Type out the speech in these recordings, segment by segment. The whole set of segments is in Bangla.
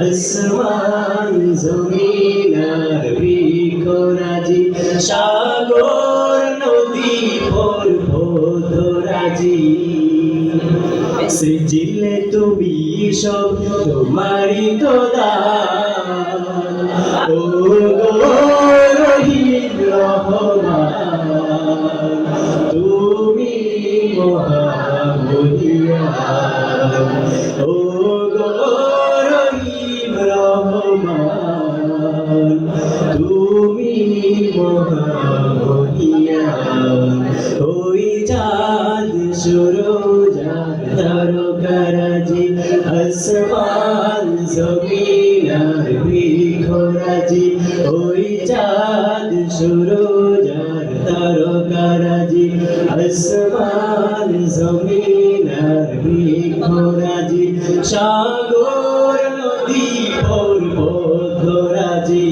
আসমান জমিন আর সাগর নদী পর্বতরাজি সৃজিলে তুমি সব, তোমারই তো ও রহিম রহমান, তুমি তারকারাজি আসমান জমিন আর বৃক্ষরাজি ওই চাঁদ সুরজার তারকারাজি আসমান জমিন আর বৃক্ষরাজি সাগর নদী পর্বতরাজি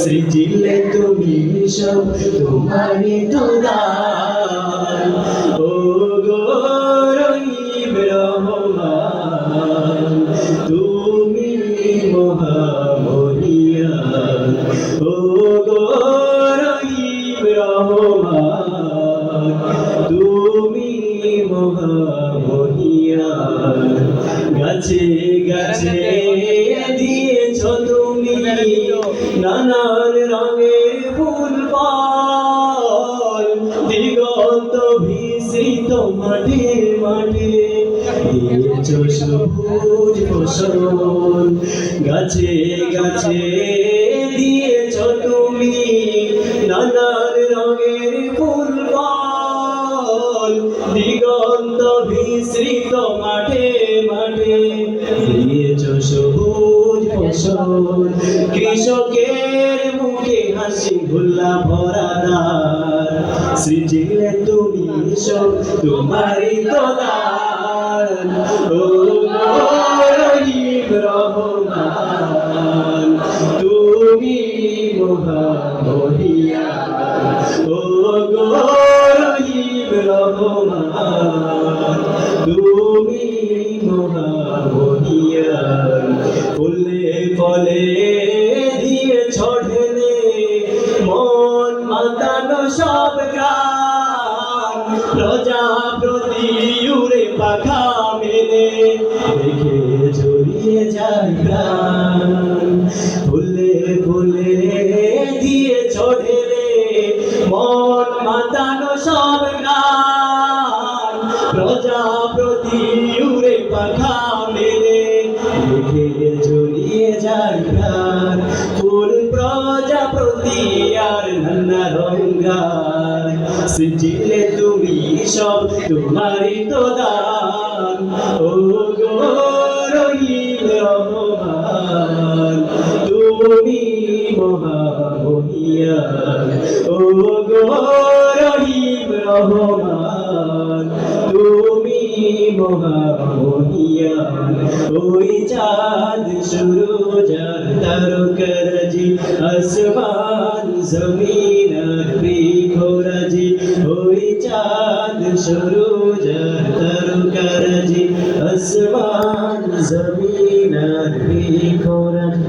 সৃজিলে তুমি সব তোমারই তো দান। ও গো তুমি মহামহিয়ান গাছে গাছে দিয়েছ তুমি নানান রঙের ফুল দিগন্ত ভিসৃত মাঠে মাঠে দিয়েছ সবুজ ফসল। গাছে গাছে ফল দিগন্ত বিস্তৃত মাঠে মাঠে। দিয়েছ সবুজ ফসল, কৃষকের মুখে হাসি ভুল্লা ভরা দার। সৃজিলে তুমি সব, তোমারই তো দার। ও ফুলে ফলে দিয়ে ছড়লে মন মাতানো সব পাখা মেলে দেখে জড়িয়ে যায় প্রাণ ফুলে ফুলে দিয়ে ছড়লে মন মাতানো সব গ্রাম পাখা মেলে দেখে জড়িয়ে যায় প্রাণ। ফুল প্রজাপতি আর নানা রঙ্গার। সৃজিলে তুমি সব, তোমারই তো দান। ও গো রহিম রহমান তুমি মহামহিয়ান ও গো রহিম রহমান মহামহিয়া ওই চাঁদ সুরজার তারকারাজি আসমান জমিন বিখোরাজি ওই চাঁদ সুরজার তারকারাজি আসমান জমিন বিখোরাজি